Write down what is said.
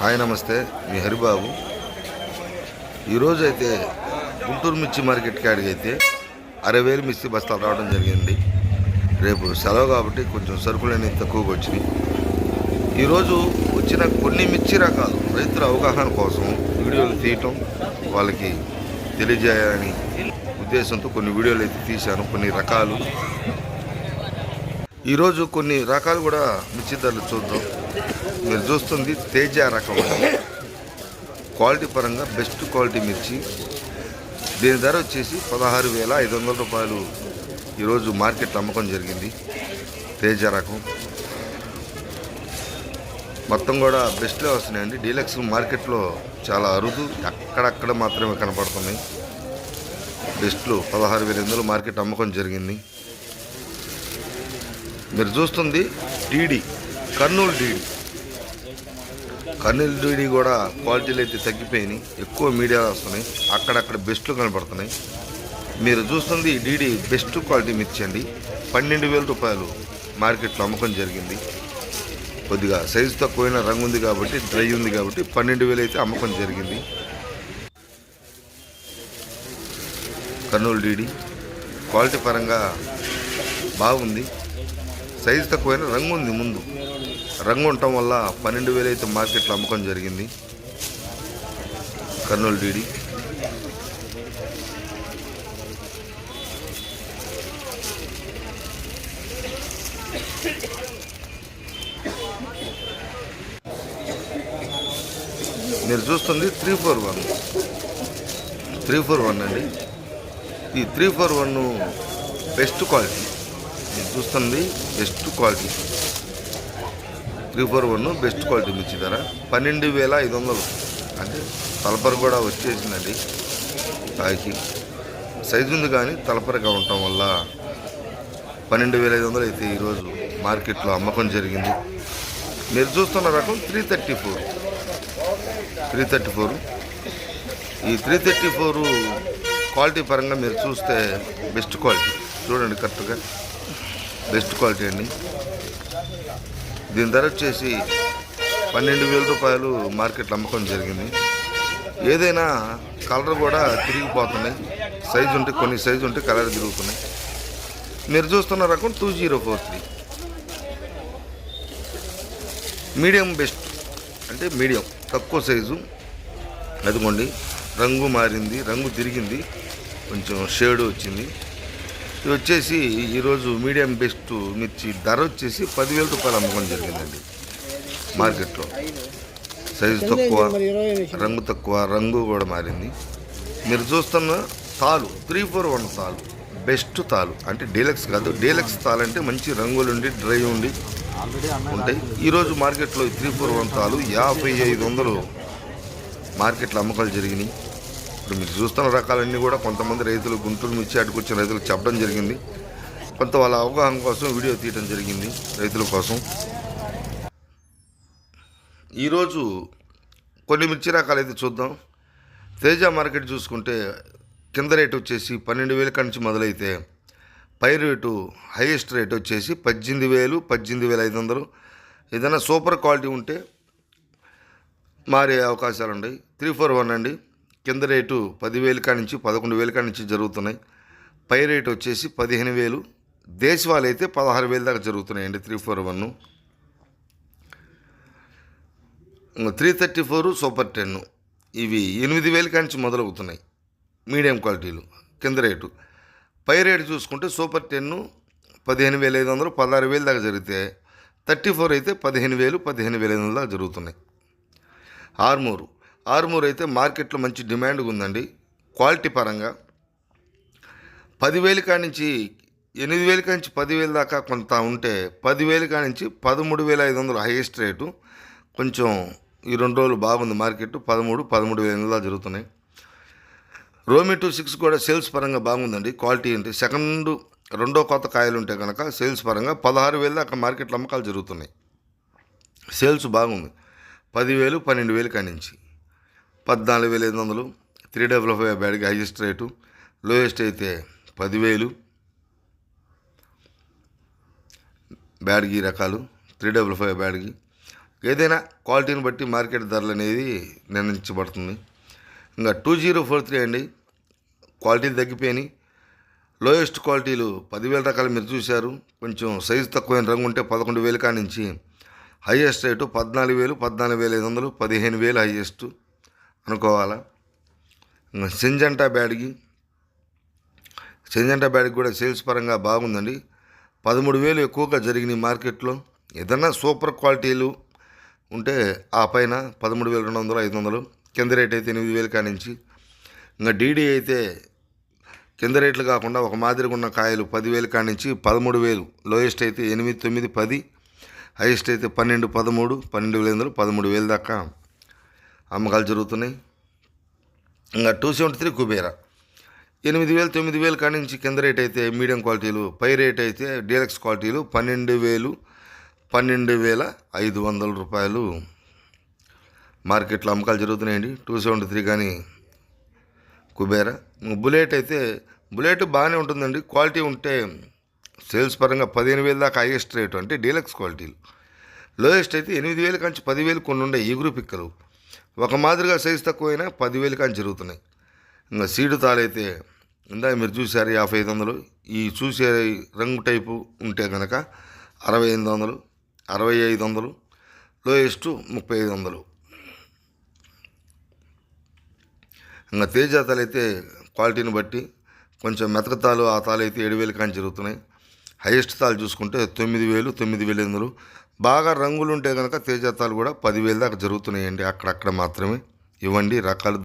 Hi నమస్తే మీ హరిబాబు. ఈరోజు అయితే గుంటూరు మిర్చి మార్కెట్ కాడికి అయితే అరవై వేలు మిర్చి బస్తాలు రావడం జరిగింది. రేపు సెలవు కాబట్టి కొంచెం సరుకులు అనేది తక్కువగా వచ్చినాయి. ఈరోజు వచ్చిన కొన్ని మిర్చి రకాలు రైతుల అవగాహన కోసం వీడియోలు తీయటం వాళ్ళకి తెలియజేయాలని ఉద్దేశంతో కొన్ని వీడియోలు అయితే తీశాను. కొన్ని రకాలు. ఈరోజు కొన్ని రకాలు కూడా మిర్చి ధరలు చూద్దాం. మీరు చూస్తుంది తేజ రకం క్వాలిటీ పరంగా బెస్ట్ క్వాలిటీ మిర్చి. దీని ధర వచ్చేసి పదహారు వేల ఐదు వందల రూపాయలు. ఈరోజు మార్కెట్లో అమ్మకం జరిగింది. తేజ రకం. మొత్తం కూడా బెస్ట్లే వస్తున్నాయండి. డీలక్స్ మార్కెట్లో చాలా అరుదు. అక్కడక్కడ మాత్రమే కనపడుతున్నాయి. బెస్ట్లు పదహారు వేల ఎనిమిదిలో మార్కెట్ అమ్మకం జరిగింది. మీరు చూస్తుంది TD. Kurnool DD Kurnool DD కూడా క్వాలిటీలు అయితే తగ్గిపోయినాయి. ఎక్కువ మీడియాలు వస్తున్నాయి. అక్కడక్కడ బెస్ట్లు కనపడుతున్నాయి మీరు చూస్తుంది డీడీ బెస్ట్ క్వాలిటీ మిర్చండి పన్నెండు వేల రూపాయలు మార్కెట్లో అమ్మకం జరిగింది. కొద్దిగా సైజు తక్కువైన రంగు ఉంది కాబట్టి డ్రై ఉంది కాబట్టి పన్నెండు వేలు అయితే అమ్మకం జరిగింది. కర్నూలు డీడీ క్వాలిటీ పరంగా బాగుంది. సైజు తక్కువైన రంగు ఉంది ముందు. రంగు ఉండటం వల్ల పన్నెండు వేలు అయితే మార్కెట్లో అమ్మకం జరిగింది. కర్నూలు డీడీ. మీరు చూస్తుంది three four one. Three four one అండి. ఈ three four one best quality. మీరు చూస్తుంది best quality. Three four one best quality మిర్చి ధర పన్నెండు వేల ఐదు వందలు. అంటే తలపర కూడా వచ్చేసిందండి. కాయకి సైజు ఉంది కానీ తలపరగా ఉండటం వల్ల పన్నెండు వేల ఐదు వందలు అయితే ఈరోజు మార్కెట్లో అమ్మకం జరిగింది. మీరు చూస్తున్న రకం three thirty four. Three thirty four. ఈ త్రీ థర్టీ ఫోర్ క్వాలిటీ పరంగా మీరు చూస్తే బెస్ట్ క్వాలిటీ. చూడండి కరెక్ట్గా. బెస్ట్ క్వాలిటీ అండి. దీని ధర వచ్చేసి పన్నెండు వేల రూపాయలు మార్కెట్లో అమ్మకం జరిగింది. ఏదైనా కలర్ కూడా తిరిగిపోతున్నాయి. సైజు ఉంటే కొన్ని సైజు ఉంటే కలర్ తిరుగుతున్నాయి. మీరు చూస్తున్న రకం two zero four three. Medium best. అంటే మీడియం తక్కువ సైజు. అదిగోండి రంగు మారింది రంగు తిరిగింది. కొంచెం షేడ్ వచ్చింది. ఇది వచ్చేసి ఈరోజు మీడియం బెస్ట్ మిర్చి ధర వచ్చేసి పదివేల రూపాయలు అమ్మకం జరిగిందండి మార్కెట్లో. సైజు తక్కువ రంగు తక్కువ రంగు కూడా మారింది. మీరు చూస్తున్న తాలు త్రీ ఫోర్ వన్ తాలు బెస్ట్ తాలు అంటే డీలక్స్ కాదు డీలక్స్ తాలు అంటే మంచి రంగులు ఉండి డ్రై ఉండి ఉంటాయి. ఈరోజు మార్కెట్లో త్రీ ఫోర్ వన్ తాలు యాభై ఐదు వందలు మార్కెట్లో అమ్మకాలు జరిగినాయి. ఇప్పుడు మీరు చూస్తున్న రకాలన్నీ కూడా కొంతమంది రైతులు గుంటూరు మిర్చి అటుకొచ్చిన రైతులకు చెప్పడం జరిగింది. కొంత వాళ్ళ అవగాహన కోసం వీడియో తీయడం జరిగింది రైతుల కోసం. ఈరోజు కొన్ని మిర్చి రకాలు అయితే చూద్దాం. తేజ మార్కెట్ చూసుకుంటే కింద రేట్ వచ్చేసి పన్నెండు వేల నుంచి మొదలైతే పై రేటు హైయెస్ట్ రేట్ వచ్చేసి పద్దెనిమిది వేలు పద్దెనిమిది వేల ఐదు వందలు. ఏదైనా సూపర్ క్వాలిటీ ఉంటే మారే అవకాశాలు ఉన్నాయి త్రీ ఫోర్ వన్ అండి. కింద రేటు పదివేలు కాడి నుంచి పదకొండు వేల కాడి నుంచి జరుగుతున్నాయి. పై రేటు వచ్చేసి పదిహేను వేలు. దేశవాళీ అయితే పదహారు వేలు దాకా జరుగుతున్నాయండి three four one. Three thirty four super ten. ఇవి ఎనిమిది వేల కాడి నుంచి మొదలవుతున్నాయి మీడియం క్వాలిటీలు కింద రేటు. పై రేటు చూసుకుంటే సూపర్ టెన్ పదిహేను వేల ఐదు వందలు పదహారు వేలు దాకా జరిగితే థర్టీ ఫోర్ అయితే పదిహేను వేలు పదిహేను వేల ఐదు వందల దాకా జరుగుతున్నాయి. ఆర్మూరు. ఆర్మూర్ అయితే మార్కెట్లో మంచి డిమాండ్ ఉందండి క్వాలిటీ పరంగా పదివేలు కాడి నుంచి ఎనిమిది వేల కాడి నుంచి పదివేలు దాకా కొంత ఉంటే పదివేలు కాడి నుంచి పదమూడు వేల ఐదు వందలు హైయెస్ట్ రేటు. కొంచెం ఈ రెండు రోజులు బాగుంది మార్కెట్. పదమూడు పదమూడు వేల ఎనిమిది దాకా జరుగుతున్నాయి. రోమి టూ సిక్స్ కూడా సేల్స్ పరంగా బాగుందండి. క్వాలిటీ ఏంటి? సెకండ్ రెండో కొత్త కాయలు ఉంటే కనుక సేల్స్ పరంగా పదహారు వేలు దాకా మార్కెట్లో అమ్మకాలు జరుగుతున్నాయి. సేల్స్ బాగుంది. పదివేలు పన్నెండు వేలు కాడి నుంచి పద్నాలుగు వేల ఐదు వందలు. త్రీ డబుల్ ఫైవ్ బ్యాడ్కి హైయెస్ట్ రేటు. లోయెస్ట్ అయితే పదివేలు. బ్యాడ్గి రకాలు. త్రీ డబుల్ ఫైవ్ బ్యాడ్గి ఏదైనా క్వాలిటీని బట్టి మార్కెట్ ధరలు అనేది నిర్ణయించబడుతుంది. ఇంకా టూ జీరో ఫోర్ త్రీ అండి. క్వాలిటీలు తగ్గిపోయినాయి. లోయెస్ట్ క్వాలిటీలు పదివేల రకాలు మీరు చూశారు. కొంచెం సైజు తక్కువైన రంగు ఉంటే పదకొండు వేలు కానించి నుంచి హైయెస్ట్ రేటు పద్నాలుగు వేలు పద్నాలుగు వేల ఐదు వందలు పదిహేను వేలు హైయెస్ట్. అనుకోవాలా? ఇంకా సింజంటా బ్యాడ్కి సింజంటా బ్యాడ్కి కూడా సేల్స్ పరంగా బాగుందండి. పదమూడు వేలు ఎక్కువగా జరిగినాయి మార్కెట్లో. ఏదన్నా సూపర్ క్వాలిటీలు ఉంటే ఆ పైన పదమూడు వేల రెండు వందలు ఐదు వందలు. కింద రేట్ అయితే ఎనిమిది వేలు కానించి. ఇంకా డీడీ అయితే కింద రేట్లు కాకుండా ఒక మాదిరిగా ఉన్న కాయలు పదివేలు కానించి పదమూడు వేలు. లోయెస్ట్ అయితే ఎనిమిది తొమ్మిది పది. హైయెస్ట్ అయితే పన్నెండు పదమూడు పన్నెండు వేల వందలు పదమూడు వేలు దాకా. అమ్మకాలు జరుగుతున్నాయి. ఇంకా టూ సెవెంటీ త్రీ కుబేరా. ఎనిమిది వేలు తొమ్మిది వేలు కాడి నుంచి కింద రేట్ అయితే మీడియం క్వాలిటీలు పై రేట్ అయితే డీలక్స్ క్వాలిటీలు పన్నెండు వేలు పన్నెండు వేల ఐదు వందల రూపాయలు. మార్కెట్లో అమ్మకాలు జరుగుతున్నాయండి. టూ సెవెంటీ త్రీ కానీ కుబేరా. బుల్లెట్ అయితే బుల్లెట్ బాగానే ఉంటుందండి. క్వాలిటీ ఉంటే సేల్స్ పరంగా పదిహేను వేలు దాకా హైయెస్ట్ రేటు అంటే డీలక్స్ క్వాలిటీలు. లోయెస్ట్ అయితే ఎనిమిది వేల కంచి పదివేలు కొన్ని ఉండే ఈ గ్రూప్ ఇక్కలు ఒక మాదిరిగా సైజు తక్కువైనా పదివేలు కానీ జరుగుతున్నాయి. ఇంకా సీడు తాళైతే ఇందాక మీరు చూసారు యాభై ఐదు వందలు. ఈ చూసే రంగు టైపు ఉంటే కనుక అరవై ఎనిమిది వందలు అరవై ఐదు వందలు లోయెస్ట్ ముప్పై ఐదు వందలు. ఇంకా తేజ తాలు క్వాలిటీని బట్టి కొంచెం మెతక తాలు ఆ తాలు అయితే ఏడు వేలు కానీ జరుగుతున్నాయి. హైయెస్ట్ తాలు చూసుకుంటే తొమ్మిది వేలు తొమ్మిది వేలు ఎనిమిది బాగా రంగులు ఉంటే కనుక తేజ తాలు కూడా పదివేలు దాకా జరుగుతున్నాయండి అక్కడక్కడ మాత్రమే. ఇవ్వండి రకాలు